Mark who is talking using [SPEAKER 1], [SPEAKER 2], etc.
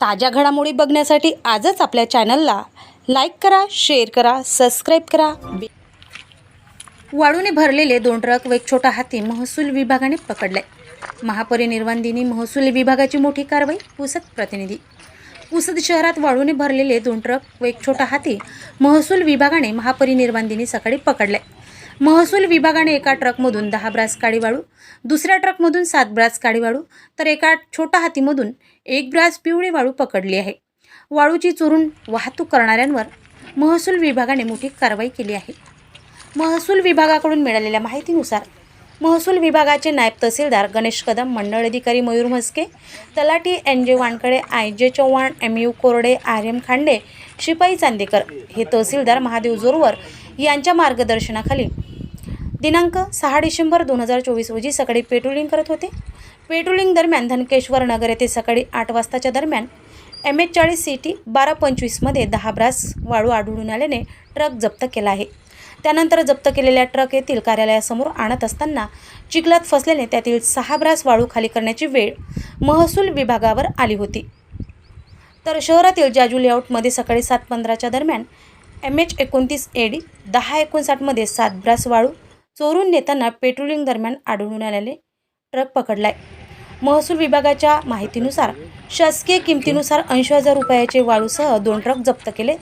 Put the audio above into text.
[SPEAKER 1] ताज्या घडामोडी बघण्यासाठी आजच आपल्या चॅनलला लाईक करा शेअर करा सबस्क्राईब करा. वाळूने भरलेले दोन ट्रक व एक छोटा हाती महसूल विभागाने पकडले. महापरिनिर्वाण दिनी महसूल विभागाची मोठी कारवाई पुसद प्रतिनिधी. पुसद शहरात वाळूने भरलेले दोन ट्रक व एक छोटा हाती महसूल विभागाने महापरिनिर्वाण दिनी सकाळी पकडले. महसूल विभागाने एका ट्रकमधून दहा ब्रास काडी वाळू दुसऱ्या ट्रकमधून सात ब्रास काडी वाळू तर एका छोटा हातीमधून एक ब्रास पिवळी वाळू पकडली आहे. वाळूची चोरून वाहतूक करणाऱ्यांवर महसूल विभागाने मोठी कारवाई केली आहे. महसूल विभागाकडून मिळालेल्या माहितीनुसार महसूल विभागाचे नायब तहसीलदार गणेश कदम मंडळ अधिकारी मयूर म्हस्के तलाठी N J Wankade I J Chavan M U Korde R M Khande शिपाई चांदेकर हे तहसीलदार महादेव जोरवर यांच्या मार्गदर्शनाखाली दिनांक सहा डिसेंबर दोन हजार चोवीस रोजी सकाळी पेट्रोलिंग करत होते. पेट्रोलिंग दरम्यान धनकेश्वर नगर येथे सकाळी आठ वाजताच्या दरम्यान एम एच चाळीस सी टी बारा पंचवीसमध्ये दहा ब्रास वाळू आढळून आल्याने ट्रक जप्त केला आहे. त्यानंतर जप्त केलेल्या ट्रक येथील कार्यालयासमोर आणत असताना चिखलात फसल्याने त्यातील सहा ब्रास वाळू खाली करण्याची वेळ महसूल विभागावर आली होती. तर शहरातील जाजू लेआउटमध्ये सकाळी सात पंधराच्या दरम्यान एम एच एकोणतीस ए डी दहा एकोणसाठमध्ये सात ब्रास वाळू चोरून नेताना पेट्रोलिंग दरम्यान आढळून आलेले ट्रक पकडलाय. महसूल विभागाच्या माहितीनुसार शासकीय किमतीनुसार ऐंशी हजार रुपयाचे वाळूसह दोन ट्रक जप्त केले.